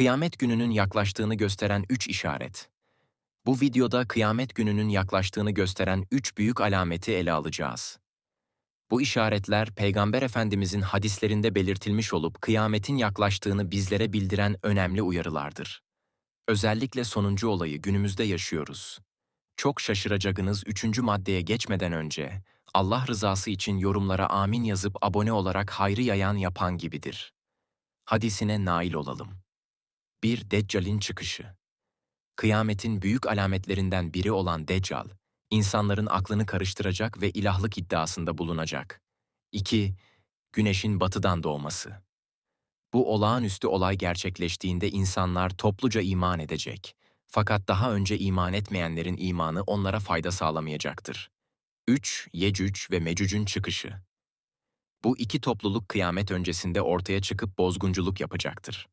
Kıyamet gününün yaklaştığını gösteren üç işaret. Bu videoda kıyamet gününün yaklaştığını gösteren üç büyük alameti ele alacağız. Bu işaretler Peygamber Efendimizin hadislerinde belirtilmiş olup kıyametin yaklaştığını bizlere bildiren önemli uyarılardır. Özellikle sonuncu olayı günümüzde yaşıyoruz. Çok şaşıracağınız üçüncü maddeye geçmeden önce, Allah rızası için yorumlara amin yazıp abone olarak hayrı yayan yapan gibidir. Hadisine nail olalım. 1. Deccal'in çıkışı Kıyametin büyük alametlerinden biri olan Deccal, insanların aklını karıştıracak ve ilahlık iddiasında bulunacak. 2. Güneşin batıdan doğması Bu olağanüstü olay gerçekleştiğinde insanlar topluca iman edecek. Fakat daha önce iman etmeyenlerin imanı onlara fayda sağlamayacaktır. 3. Yecüc ve Mecüc'ün çıkışı Bu iki topluluk kıyamet öncesinde ortaya çıkıp bozgunculuk yapacaktır.